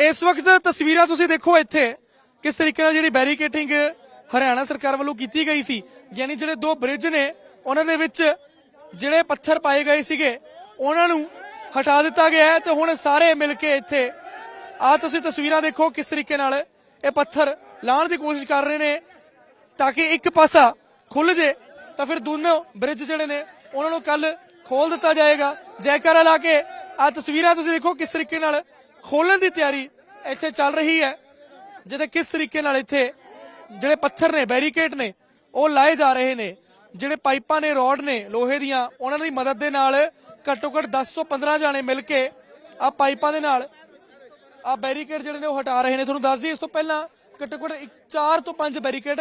ਇਸ ਵਕਤ ਤਸਵੀਰਾਂ ਤੁਸੀਂ ਦੇਖੋ ਇੱਥੇ ਕਿਸ ਤਰੀਕੇ ਨਾਲ ਜਿਹੜੀ ਬੈਰੀਕੇਟਿੰਗ ਹਰਿਆਣਾ ਸਰਕਾਰ ਵੱਲੋਂ ਕੀਤੀ ਗਈ ਸੀ। ਯਾਨੀ ਜਿਹੜੇ ਦੋ ਬ੍ਰਿਜ ਨੇ, ਉਹਨਾਂ ਦੇ ਵਿੱਚ ਜਿਹੜੇ ਪੱਥਰ ਪਾਏ ਗਏ ਸੀਗੇ, ਉਹਨਾਂ ਨੂੰ ਹਟਾ ਦਿੱਤਾ ਗਿਆ ਹੈ ਤੇ ਹੁਣ ਸਾਰੇ ਮਿਲ ਕੇ ਇੱਥੇ ਆ ਤੁਸੀਂ ਤਸਵੀਰਾਂ ਦੇਖੋ ਕਿਸ ਤਰੀਕੇ ਨਾਲ ਇਹ ਪੱਥਰ ਲਾਉਣ ਦੀ ਕੋਸ਼ਿਸ਼ ਕਰ ਰਹੇ ਨੇ ਤਾਂ ਕਿ ਇੱਕ ਪਾਸਾ ਖੁੱਲ ਜੇ ਤਾਂ ਫਿਰ ਦੋਨੋਂ ਬ੍ਰਿਜ ਜਿਹੜੇ ਨੇ, ਉਹਨਾਂ ਨੂੰ ਕੱਲ ਖੋਲ ਦਿੱਤਾ ਜਾਏਗਾ। ਜੈਕਾਰਾ ਲਾ ਕੇ ਆ ਤਸਵੀਰਾਂ ਤੁਸੀਂ ਦੇਖੋ ਕਿਸ ਤਰੀਕੇ ਨਾਲ ਖੋਲਣ ਦੀ ਤਿਆਰੀ ਇੱਥੇ ਚੱਲ ਰਹੀ ਹੈ। ਜਿਹਦੇ ਕਿਸ ਤਰੀਕੇ ਨਾਲ ਇੱਥੇ ਜਿਹੜੇ ਪੱਥਰ ਨੇ, ਬੈਰੀਕੇਡ ਨੇ, ਉਹ ਲਾਏ ਜਾ ਰਹੇ ਨੇ। ਜਿਹੜੇ ਪਾਈਪਾਂ ਨੇ, ਰੋਡ ਨੇ, ਲੋਹੇ ਦੀਆਂ, ਉਹਨਾਂ ਦੀ ਮਦਦ ਦੇ ਨਾਲ ਘੱਟੋ ਘੱਟ 10 ਤੋਂ 15 ਜਾਣੇ ਮਿਲ ਕੇ ਆ ਪਾਈਪਾਂ ਦੇ ਨਾਲ ਆ ਬੈਰੀਕੇਡ ਜਿਹੜੇ ਨੇ, ਉਹ ਹਟਾ ਰਹੇ ਨੇ। ਤੁਹਾਨੂੰ ਦੱਸ ਦਈਏ, ਇਸ ਤੋਂ ਪਹਿਲਾਂ ਘੱਟੋ ਘੱਟ 4 ਤੋਂ 5 ਬੈਰੀਕੇਡ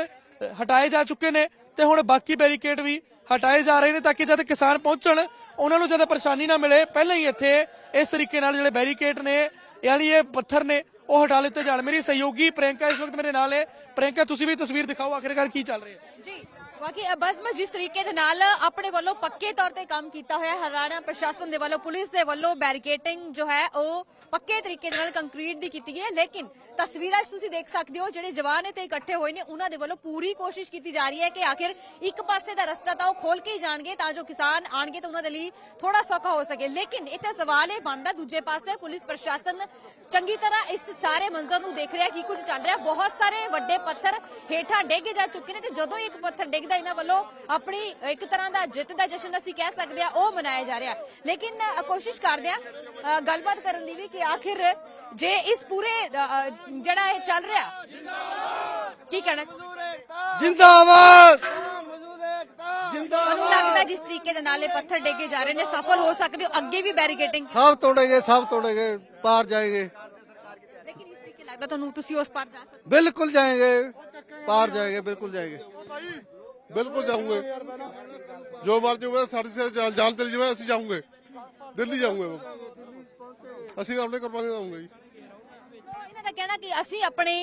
ਹਟਾਏ ਜਾ ਚੁੱਕੇ ਨੇ ਤੇ ਹੁਣ ਬਾਕੀ ਬੈਰੀਕੇਡ ਵੀ ਹਟਾਏ ਜਾ ਰਹੇ ਨੇ ਤਾਂ ਕਿ ਜਦ ਕਿਸਾਨ ਪਹੁੰਚਣ, ਉਹਨਾਂ ਨੂੰ ਜ਼ਿਆਦਾ ਪਰੇਸ਼ਾਨੀ ਨਾ ਮਿਲੇ, ਪਹਿਲਾਂ ਹੀ ਇੱਥੇ ਇਸ ਤਰੀਕੇ ਨਾਲ ਜਿਹੜੇ ਬੈਰੀਕੇਡ ਨੇ, ਯਾਨੀ ਇਹ ਪੱਥਰ ਨੇ, ਉਹ ਹਟਾ ਲਿੱਤੇ ਜਾਣ। ਮੇਰੀ ਸਹਿਯੋਗੀ ਪ੍ਰਿਯੰਕਾ ਇਸ ਵਕਤ ਮੇਰੇ ਨਾਲ ਹੈ। ਪ੍ਰਿਯੰਕਾ ਤੁਸੀਂ ਵੀ ਤਸਵੀਰ ਦਿਖਾਓ, ਆਖਿਰਕਾਰ ਕੀ ਚੱਲ ਰਿਹਾ ਹੈ? ਜੀ। ਬਾਕੀ ਅ, ਮੈਂ ਜਿਸ ਤਰੀਕੇ ਦੇ ਨਾਲ ਆਪਣੇ ਵੱਲੋਂ ਪੱਕੇ ਤੌਰ ਤੇ ਕੰਮ ਕੀਤਾ ਹੋਇਆ ਹਰਿਆਣਾ ਪ੍ਰਸ਼ਾਸਨ ਦੇ ਵੱਲੋਂ ਪੁਲਿਸ ਦੇ ਵੱਲੋਂ ਬੈਰੀਕੇਟਿੰਗ ਜੋ ਹੈ ਉਹ ਪੱਕੇ ਤਰੀਕੇ ਦੇ ਨਾਲ ਕੰਕਰੀਟ ਦੀ ਕੀਤੀ ਗਈ ਹੈ। ਲੇਕਿਨ ਤਸਵੀਰਾਂ 'ਚ ਤੁਸੀਂ ਦੇਖ ਸਕਦੇ ਹੋ ਜਿਹੜੇ ਜਵਾਨ ਇੱਥੇ ਇਕੱਠੇ ਹੋਏ ਨੇ ਉਹਨਾਂ ਦੇ ਵੱਲੋਂ ਪੂਰੀ ਕੋਸ਼ਿਸ਼ ਕੀਤੀ ਜਾ ਰਹੀ ਹੈ ਕਿ ਆਖਿਰ ਇੱਕ ਪਾਸੇ ਦਾ ਰਸਤਾ ਤਾਂ ਉਹ ਖੋਲ ਕੇ ਹੀ ਜਾਣਗੇ ਤਾਂ ਜੋ ਕਿਸਾਨ ਆਣਗੇ ਤਾਂ ਉਹਨਾਂ ਦੇ ਲਈ ਥੋੜਾ ਸੌਖਾ ਹੋ ਸਕੇ। ਲੇਕਿਨ ਇੱਥੇ ਸਵਾਲ ਇਹ ਬਣਦਾ ਦੂਜੇ ਪਾਸੇ ਪੁਲਿਸ ਪ੍ਰਸ਼ਾਸਨ ਚੰਗੀ ਤਰ੍ਹਾਂ ਇਸ ਸਾਰੇ ਮੰਜ਼ਰ ਨੂੰ ਦੇਖ ਰਿਹਾ ਕੀ ਕੁਝ ਚੱਲ ਰਿਹਾ। ਬਹੁਤ ਸਾਰੇ ਵੱਡੇ ਪੱਥਰ ਹੇਠਾਂ ਡੇਗੇ ਜਾ ਚੁੱਕੇ ਨੇ ਤੇ ਜਦੋਂ ਇੱਕ ਪੱਥਰ ਦਾ ਇਹਨਾਂ ਵੱਲੋਂ ਆਪਣੀ ਇੱਕ ਤਰ੍ਹਾਂ ਦਾ ਜਿੱਤ ਦਾ ਜਸ਼ਨ ਅਸੀਂ ਕਹਿ ਸਕਦੇ ਆ ਉਹ ਮਨਾਇਆ ਜਾ ਰਿਹਾ ਲੇਕਿਨ ਕੋਸ਼ਿਸ਼ ਕਰਦੇ ਆ ਗੱਲਬਾਤ ਕਰਨ ਦੀ ਵੀ ਕਿ ਆਖਿਰ ਜੇ ਇਸ ਪੂਰੇ ਜਿਹੜਾ ਇਹ ਚੱਲ ਰਿਹਾ ਕੀ ਕਹਿਣਾ? ਜਿੰਦਾਬਾਦ! ਜਿੰਦਾਬਾਦ ਲੱਗਦਾ ਜਿਸ ਤਰੀਕੇ ਦੇ ਨਾਲ ਇਹ ਪੱਥਰ ਡੇਗੇ ਜਾ ਰਹੇ ਨੇ ਸਫਲ ਹੋ ਸਕਦੇ ਹੋ ਅੱਗੇ ਵੀ ਬੈਰੀਕੇਟਿੰਗ ਸਭ ਤੋੜेंगे ਸਭ ਤੋੜेंगे ਪਾਰ ਜਾਏਗੇ। ਲੇਕਿਨ ਇਸ ਤਰੀਕੇ ਲੱਗਦਾ ਤੁਹਾਨੂੰ ਤੁਸੀਂ ਉਸ ਪਾਰ ਜਾ ਸਕਦੇ ਬਿਲਕੁਲ ਜਾਏਗੇ ਪਾਰ ਜਾਏਗੇ ਬਿਲਕੁਲ ਜਾਏਗੇ। ਬਿਲਕੁਲ ਜਾਊਂਗੇ। ਜੋ ਮਰਜ਼ੀ ਹੋਵੇ, ਸਾਡੀ ਸਿਰ ਜਾਨ ਜਾਨ ਤੇ ਜਿਵੇਂ ਅਸੀਂ ਜਾਊਂਗੇ। ਦਿੱਲੀ ਜਾਊਂਗੇ ਅਸੀਂ ਆਪਣੇ ਕੁਰਬਾਨੀ ਦਵਾਂਗੇ ਜੀ। ਇਹਨਾਂ ਦਾ ਕਹਿਣਾ ਕਿ ਅਸੀਂ ਆਪਣੇ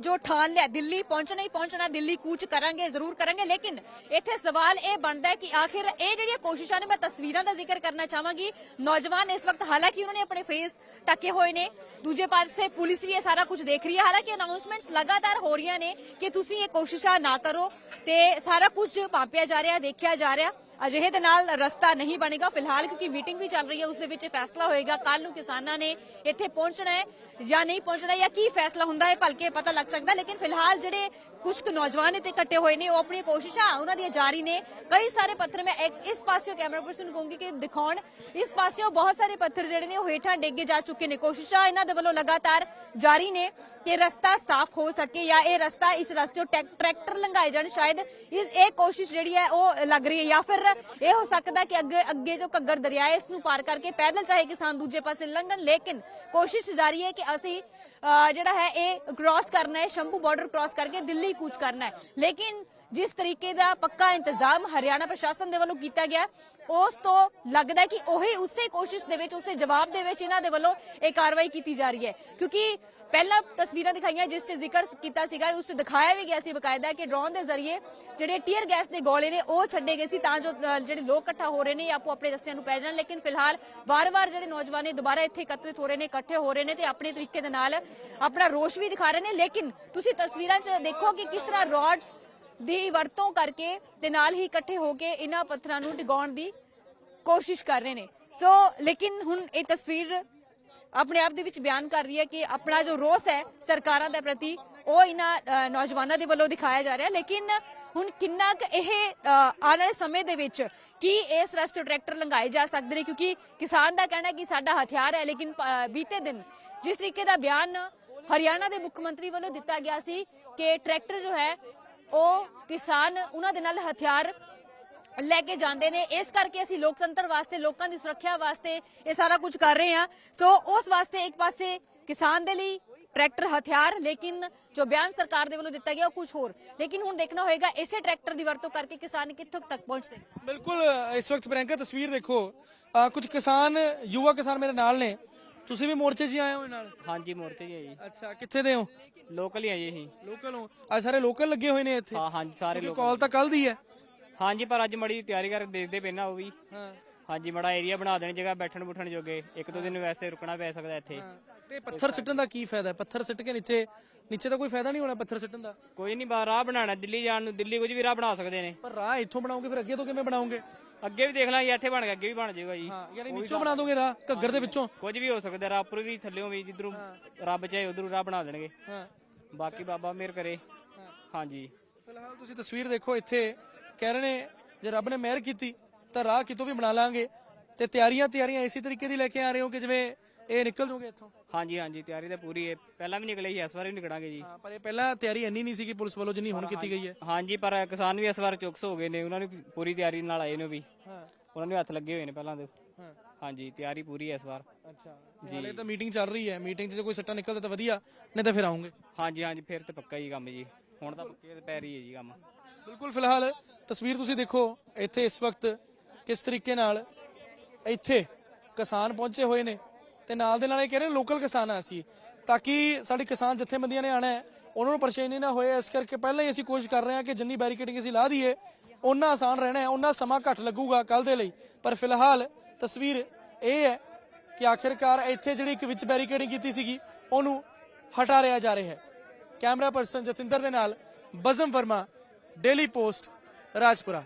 ਜੋ ਠਾਣ ਲਿਆ, ਦਿੱਲੀ ਪਹੁੰਚਣਾ ਹੀ ਪਹੁੰਚਣਾ, ਦਿੱਲੀ ਕੂਚ ਕਰਾਂਗੇ, ਜ਼ਰੂਰ ਕਰਾਂਗੇ, ਲੇਕਿਨ ਇੱਥੇ ਸਵਾਲ ਇਹ ਬਣਦਾ ਹੈ ਕਿ ਆਖਿਰ ਇਹ ਜਿਹੜੀਆਂ ਕੋਸ਼ਿਸ਼ਾਂ ਨੇ, ਮੈਂ ਤਸਵੀਰਾਂ ਦਾ ਜ਼ਿਕਰ ਕਰਨਾ ਚਾਹਾਂਗੀ। ਨੌਜਵਾਨ ਇਸ ਵਕਤ ਹਾਲਾਂਕਿ ਉਹਨਾਂ ਨੇ ਆਪਣੇ ਫੇਸ ਟੱਕੇ ਹੋਏ ਨੇ। ਦੂਜੇ ਪਾਸੇ ਪੁਲਿਸ ਵੀ ਇਹ ਸਾਰਾ ਕੁਝ ਦੇਖ ਰਹੀ ਹੈ। ਹਾਲਾਂਕਿ ਅਨਾਉਂਸਮੈਂਟਸ ਲਗਾਤਾਰ ਹੋ ਰਹੀਆਂ ਨੇ ਕਿ ਤੁਸੀਂ ਇਹ ਕੋਸ਼ਿਸ਼ਾਂ ਨਾ ਕਰੋ ਤੇ ਸਾਰਾ ਕੁਝ ਭਾਂਪਿਆ ਜਾ ਰਿਹਾ, ਦੇਖਿਆ ਜਾ ਰਿਹਾ। ਅਜਿਹੇ ਦੇ ਨਾਲ ਰਸਤਾ ਨਹੀਂ ਬਣੇਗਾ। ਫਿਲਹਾਲ ਕਿਉਂਕਿ ਮੀਟਿੰਗ ਵੀ ਚੱਲ ਰਹੀ ਹੈ, ਉਸ ਦੇ ਵਿੱਚ ਫੈਸਲਾ ਹੋਏਗਾ। ਕੱਲ ਨੂੰ ਕਿਸਾਨਾਂ ਨੇ ਇੱਥੇ ਪਹੁੰਚਣਾ ਹੈ ਜਾਂ ਨਹੀਂ ਪਹੁੰਚਣਾ ਜਾਂ ਕੀ ਫੈਸਲਾ ਹੁੰਦਾ ਹੈ, ਭਲਕੇ ਪਤਾ ਲੱਗ ਸਕਦਾ, ਲੇਕਿਨ ਫਿਲਹਾਲ ਜਿਹੜੇ ਕੁਝ ਕੁ ਨੌਜਵਾਨ ਇੱਥੇ ਇਕੱਠੇ ਹੋਏ ਨੇ, ਉਹ ਆਪਣੀ ਕੋਸ਼ਿਸ਼ਾਂ ਉਹਨਾਂ ਦੀਆਂ ਜਾਰੀ ਨੇ। ਕਈ ਸਾਰੇ ਪੱਥਰ ਮੈਂ ਇਸ ਪਾਸਿਓਂ ਕੈਮਰਾ ਪਰਸਨ ਕਹੂੰਗੀ ਕਿ ਦਿਖਾਉਣ। ਇਸ ਪਾਸਿਓਂ ਬਹੁਤ ਸਾਰੇ ਪੱਥਰ ਜਿਹੜੇ ਨੇ, ਉਹ ਹੇਠਾਂ ਡਿੱਗੇ ਜਾ ਚੁੱਕੇ ਨੇ। ਕੋਸ਼ਿਸ਼ਾਂ ਇਹਨਾਂ ਦੇ ਵੱਲੋਂ ਲਗਾਤਾਰ ਜਾਰੀ ਨੇ ਕਿ ਰਸਤਾ ਸਾਫ਼ ਹੋ ਸਕੇ ਜਾਂ ਇਹ ਰਸਤਾ ਇਸ ਰਸਤੇ ਟਰੈਕਟਰ ਲੰਘਾਏ ਜਾਣ। ਸ਼ਾਇਦ ਇਸ ਇਹ ਕੋਸ਼ਿਸ਼ ਜਿਹੜੀ ਹੈ, ਉਹ ਲੱਗ ਰਹੀ ਹੈ ਜਾਂ ਫਿਰ ਇਹ ਹੋ ਸਕਦਾ ਕਿ ਅੱਗੇ ਅੱਗੇ ਜੋ ਘੱਗਰ ਦਰਿਆ ਹੈ, ਇਸ ਨੂੰ ਪਾਰ ਕਰਕੇ ਪੈਦਲ ਚਾਹੇ ਕਿਸਾਨ ਦੂਜੇ ਪਾਸੇ ਲੰਘਣ, ਲੇਕਿਨ ਕੋਸ਼ਿਸ਼ ਜਾਰੀ ਹੈ ਕਿ ਅਸੀਂ ਜਿਹੜਾ ਹੈ ਇਹ ਕ੍ਰਾਸ ਕਰਨਾ ਹੈ, ਸ਼ੰਭੂ ਬਾਰਡਰ ਕ੍ਰਾਸ ਕਰਕੇ ਦਿੱਲੀ ਕੂਚ ਕਰਨਾ ਹੈ। ਲੇਕਿਨ ਜਿਸ ਤਰੀਕੇ ਦਾ ਪੱਕਾ ਇੰਤਜ਼ਾਮ ਹਰਿਆਣਾ ਪ੍ਰਸ਼ਾਸਨ ਦੇ ਵੱਲੋਂ ਕੀਤਾ ਗਿਆ, ਉਸ ਤੋਂ ਲੱਗਦਾ ਕਿ ਉਹੀ ਉਸੇ ਕੋਸ਼ਿਸ਼ ਦੇ ਵਿੱਚ, ਉਸੇ ਜਵਾਬ ਦੇ ਵਿੱਚ ਇਹਨਾਂ ਦੇ ਵੱਲੋਂ ਇਹ ਕਾਰਵਾਈ ਕੀਤੀ ਜਾ ਰਹੀ ਹੈ। ਕਿਉਂਕਿ ਪਹਿਲਾਂ ਤਸਵੀਰਾਂ ਦਿਖਾਈਆਂ, ਜਿਸ 'ਚ ਜ਼ਿਕਰ ਕੀਤਾ ਸੀਗਾ, ਉਸ 'ਚ ਦਿਖਾਇਆ ਵੀ ਗਿਆ ਸੀ ਬਕਾਇਦਾ ਕਿ ਡਰੋਨ ਦੇ ਜ਼ਰੀਏ ਜਿਹੜੇ ਟੀਅਰ ਗੈਸ ਦੇ ਗੋਲੇ ਨੇ, ਉਹ ਛੱਡੇ ਗਏ ਸੀ ਤਾਂ ਜੋ ਜਿਹੜੇ ਲੋਕ ਇਕੱਠਾ ਹੋ ਰਹੇ ਨੇ ਆਪੋ ਆਪਣੇ ਰਸਤਿਆਂ ਨੂੰ ਪੈ ਜਾਣ। ਲੇਕਿਨ ਫਿਲਹਾਲ ਵਾਰ-ਵਾਰ ਜਿਹੜੇ ਨੌਜਵਾਨ ਨੇ ਦੁਬਾਰਾ ਇੱਥੇ ਇਕੱਤਰਿਤ ਹੋ ਰਹੇ ਨੇ, ਇਕੱਠੇ ਹੋ ਰਹੇ ਨੇ ਤੇ ਆਪਣੇ ਤਰੀਕੇ ਦੇ ਨਾਲ ਆਪਣਾ ਰੋਸ਼ ਵੀ ਦਿਖਾ ਰਹੇ ਨੇ। ਲੇਕਿਨ ਤੁਸੀਂ ਤਸਵੀਰਾਂ 'ਚ ਦੇਖੋ ਕਿ ਕਿਸ ਤਰ੍ਹਾਂ ਰੋਡ ਦੀ ਵਰਤੋਂ ਕਰਕੇ ਤੇ ਨਾਲ ਹੀ ਇਕੱਠੇ ਹੋ ਕੇ ਇਹਨਾਂ ਪੱਥਰਾਂ ਨੂੰ ਡਿਗਾਉਣ ਦੀ ਕੋਸ਼ਿਸ਼ ਕਰ ਰਹੇ ਨੇ। ਸੋ ਲੇਕਿਨ ਹੁਣ ਇਹ ਤਸਵੀਰ ਆਪਣੇ ਆਪ ਦੇ ਵਿੱਚ ਬਿਆਨ ਕਰ ਰਹੀ ਹੈ ਕਿ ਆਪਣਾ ਜੋ ਰੋਸ ਹੈ ਸਰਕਾਰਾਂ ਦੇ ਪ੍ਰਤੀ, ਉਹ ਇਹਨਾਂ ਨੌਜਵਾਨਾਂ ਦੇ ਵੱਲੋਂ ਦਿਖਾਇਆ ਜਾ ਰਿਹਾ। ਲੇਕਿਨ ਹੁਣ ਕਿੰਨਾ ਕੁ ਇਹ ਆਉਣ ਵਾਲੇ ਸਮੇਂ ਦੇ ਵਿੱਚ ਕੀ ਇਸ ਰਸਤੇ ਟਰੈਕਟਰ ਲੰਘਾਏ ਜਾ ਸਕਦੇ ਨੇ? ਕਿਉਂਕਿ ਕਿਸਾਨ ਦਾ ਕਹਿਣਾ ਕਿ ਸਾਡਾ ਹਥਿਆਰ ਹੈ, ਲੇਕਿਨ ਬੀਤੇ ਦਿਨ ਜਿਸ ਤਰੀਕੇ ਦਾ ਬਿਆਨ ਹਰਿਆਣਾ ਦੇ ਮੁੱਖ ਮੰਤਰੀ ਵੱਲੋਂ ਦਿੱਤਾ ਗਿਆ ਸੀ ਕਿ ਟਰੈਕਟਰ ਜੋ ਹੈ ਉਹ ਕਿਸਾਨ ਉਹਨਾਂ ਦੇ ਨਾਲ ਹਥਿਆਰ ਲੈ ਕੇ ਜਾਂਦੇ ਨੇ। ਇਸ ਕਰਕੇ ਅਸੀਂ ਲੋਕਤੰਤਰ ਵਾਸਤੇ, ਲੋਕਾਂ ਦੀ ਸੁਰੱਖਿਆ ਵਾਸਤੇ ਇਹ ਸਾਰਾ ਕੁਝ ਕਰ ਰਹੇ ਹਾਂ। ਸੋ ਉਸ ਵਾਸਤੇ ਇੱਕ ਪਾਸੇ ਕਿਸਾਨ ਦੇ ਲਈ ਟਰੈਕਟਰ ਹਥਿਆਰ, ਲੇਕਿਨ ਜੋ ਬਿਆਨ ਸਰਕਾਰ ਦੇ ਵੱਲੋਂ ਦਿੱਤਾ ਗਿਆ ਉਹ ਕੁਝ ਹੋਰ। ਲੇਕਿਨ ਹੁਣ ਦੇਖਣਾ ਹੋਏਗਾ, ਇਸੇ ਟਰੈਕਟਰ ਦੀ ਵਰਤੋਂ ਕਰਕੇ ਕਿਸਾਨ ਕਿੱਥੋਂ ਤੱਕ ਪਹੁੰਚਦੇ ਬਿਲਕੁਲ, ਇਸ ਵਕਤ ਪ੍ਰਿਯੰਕਾ ਤਸਵੀਰ ਦੇਖੋ। ਅਹ ਕੁਝ ਕਿਸਾਨ, ਯੁਵਾ ਕਿਸਾਨ ਮੇਰੇ ਨਾਲ ਨੇ। ਤੁਸੀਂ ਵੀ ਮੋਰਚੇ 'ਚ ਹੀ ਆਏ ਹੋ ਨਾਲ? ਹਾਂਜੀ ਮੋਰਚੇ ਜੀ ਆ ਜੀ। ਅੱਛਾ ਕਿੱਥੇ ਦੇ ਹੋ? ਲੋਕਲ ਹੀ ਆ ਜੀ ਅਸੀਂ। ਲੋਕਲ ਹੋ। ਆ ਸਾਰੇ ਲੋਕਲ ਲੱਗੇ ਹੋਏ ਨੇ ਇੱਥੇ? ਹਾਂ ਹਾਂਜੀ ਸਾਰੇ ਲੋਕ ਕਾਲ ਤਾਂ ਕੱਲ ਦੀ ਹੈ। ਹਾਂਜੀ ਪਰ ਅੱਜ ਮੜੀ ਤਿਆਰੀ ਕਰਕੇ ਦੇਖਦੇ ਪਏ ਨਾ ਉਹ ਵੀ। ਹਾਂ। ਹਾਂਜੀ ਮੜਾ ਏਰੀਆ ਬਣਾ ਦੇਣ ਜਗ੍ਹਾ ਬੈਠਣ ਬੁੱਠਣ ਜੋਗੇ। ਇੱਕ ਦੋ ਦਿਨ ਵੈਸੇ ਰੁਕਣਾ ਪੈ ਸਕਦਾ ਇੱਥੇ। ਤੇ ਪੱਥਰ ਸਿੱਟਣ ਦਾ ਕੀ ਫਾਇਦਾ? ਹੈ ਪੱਥਰ ਸਿੱਟ ਕੇ ਨੀਚੇ ਨੀਚੇ ਤਾਂ ਕੋਈ ਫਾਇਦਾ ਨਹੀਂ ਹੋਣਾ ਪੱਥਰ ਸਿੱਟਣ ਦਾ? ਕੋਈ ਨਹੀਂ ਬਾ ਰਾਹ ਬਣਾਉਣਾ। ਦਿੱਲੀ ਜਾਣ ਨੂੰ ਦਿੱਲੀ ਕੁਝ ਵੀ ਰਾਹ ਬਣਾ ਸਕਦੇ ਨੇ। ਪਰ ਰਾਹ ਇੱਥੋਂ ਬਣਾਓਗੇ ਫਿਰ ਅੱਗੇ ਤੋਂ ਕਿਵੇਂ ਬਣਾਓਗੇ? ਅੱਗੇ ਵੀ ਦੇਖ ਲਾਂਗੇ ਇੱਥੇ ਬਣ ਗਿਆ ਅੱਗੇ ਵੀ ਬਣ ਜਾਏਗਾ ਜੀ। ਹਾਂ ਯਾਨੀ ਨੀਚੋਂ ਬਣਾ ਦੋਗੇ ਰਾਹ ਘੱਗਰ ਦੇ ਵਿੱਚੋਂ? ਕੁਝ ਵੀ ਹੋ ਸਕਦਾ ਰਾਹ ਉੱਪਰ ਵੀ ਥੱਲੇੋਂ ਵੀ ਜਿੱਧਰੋਂ ਰੱਬ ਚਾਹੇ ਉਧਰੋਂ ਰਾਹ ਬਣਾ ਦੇਣਗੇ। ਹਾਂ। ਬਾਕੀ ਬਾਬਾ ਮਿਹਰ ਕਰੇ। ਹਾਂਜੀ। ਫਿਲਹਾਲ ਤੁਸੀਂ ਤਸਵੀਰ ਦੇਖੋ ਇੱਥੇ ਕਹਿ ਰਹੇ ਨੇ ਜੇ ਰੱਬ ਨੇ ਮਿਹਰ ਕੀਤੀ ਤਾਂ ਰਾਹ ਕਿਤੋਂ ਵੀ ਬਣਾ ਲਾਂਗੇ। ਤੇ ਤਿਆਰੀਆਂ ਤਿਆਰੀਆਂ ਇਸੇ ਤਰੀਕੇ ਦੀ ਲੈ ਕੇ ਆ ਰਹੇ ਹੋ ਕਿ ਜਿਵੇਂ ਇਹ ਨਿਕਲ ਜੋਗੇ ਇੱਥੋਂ? ਹਾਂਜੀ ਹਾਂਜੀ ਤਿਆਰੀ ਤਾਂ ਪੂਰੀ ਹੈ। ਪਹਿਲਾਂ ਵੀ ਨਿਕਲੇ ਸੀ ਇਸ ਵਾਰ ਵੀ ਨਿਕਲਾਂਗੇ ਜੀ। ਹਾਂ ਪਰ ਇਹ ਪਹਿਲਾਂ ਤਿਆਰੀ ਇੰਨੀ ਨਹੀਂ ਸੀਗੀ ਪੁਲਿਸ ਵੱਲੋਂ ਜਿੰਨੀ ਹੁਣ ਕੀਤੀ ਗਈ ਹੈ। ਹਾਂਜੀ ਪਰ ਕਿਸਾਨ ਵੀ ਇਸ ਵਾਰ ਚੁਕਸ ਹੋ ਗਏ ਨੇ ਉਹਨਾਂ ਨੇ ਪੂਰੀ ਤਿਆਰੀ ਨਾਲ ਆਏ ਨੇ ਵੀ। ਹਾਂ। ਉਹਨਾਂ ਨੂੰ ਹੱਥ ਲੱਗੇ ਹੋਏ ਨੇ ਪਹਿਲਾਂ ਤੋਂ ਹਾਂ। ਹਾਂਜੀ ਤਿਆਰੀ ਪੂਰੀ ਹੈ ਇਸ ਵਾਰ। ਅੱਛਾ। ਹਾਲੇ ਤਾਂ ਮੀਟਿੰਗ ਚੱਲ ਰਹੀ ਹੈ। ਮੀਟਿੰਗ 'ਚ ਜੇ ਕੋਈ ਸੱਟਾ ਨਿਕਲਦਾ ਤਾਂ ਵਧੀਆ ਨਹੀਂ ਤਾਂ ਫਿਰ ਆਉਂਗੇ। ਹਾਂਜੀ ਹਾਂਜੀ ਫਿਰ ਤੇ ਪੱਕਾ ਹੀ ਕੰਮ ਜੀ। ਹੁਣ ਤਾਂ ਪੱਕੇ ਪੈ ਰਹੀ ਹੈ ਜੀ ਕੰਮ। ਬਿਲਕੁਲ ਫਿਲਹਾਲ ਤਸਵੀਰ ਤੁਸੀਂ ਦੇਖੋ ਇੱਥੇ ਇਸ ਵਕਤ ਕਿਸ ਤਰੀਕੇ ਨਾਲ ਇੱਥੇ ਕਿਸਾਨ ਪਹੁੰਚੇ ਹੋਏ ਨੇ। ਤੇ ਨਾਲ ਦੇ ਨਾਲ ਇਹ ਕਹਿ ਰਹੇ ਨੇ ਲੋਕਲ ਕਿਸਾਨ ਆ ਅਸੀਂ, ਤਾਂ ਕਿ ਸਾਡੀ ਕਿਸਾਨ ਜਥੇਬੰਦੀਆਂ ਨੇ ਆਣਾ ਹੈ, ਉਹਨਾਂ ਨੂੰ ਪਰੇਸ਼ਾਨੀ ਨਾ ਹੋਏ, ਇਸ ਕਰਕੇ ਪਹਿਲਾਂ ਹੀ ਅਸੀਂ ਕੋਸ਼ਿਸ਼ ਕਰ ਰਹੇ ਹਾਂ ਕਿ ਜਿੰਨੀ ਬੈਰੀਕੇਡਿੰਗ ਅਸੀਂ ਲਾ ਦਈਏ ਉਹਨਾਂ ਆਸਾਨ ਰਹਿਣਾ ਹੈ ਉਹਨਾਂ ਸਮਾਂ ਘੱਟ ਲੱਗੂਗਾ ਕੱਲ ਦੇ ਲਈ। ਪਰ ਫਿਲਹਾਲ ਤਸਵੀਰ ਇਹ ਹੈ ਕਿ ਆਖਿਰਕਾਰ ਇੱਥੇ ਜਿਹੜੀ ਇੱਕ ਵਿੱਚ ਬੈਰੀਕੇਡਿੰਗ ਕੀਤੀ ਸੀਗੀ, ਉਹਨੂੰ ਹਟਾ ਰਿਹਾ ਜਾ ਰਿਹਾ ਹੈ। ਕੈਮਰਾ ਪਰਸਨ ਜਤਿੰਦਰ ਦੇ ਨਾਲ ਬਜ਼ਮ ਵਰਮਾ ਡੇਲੀ ਪੋਸਟ ਰਾਜਪੁਰਾ।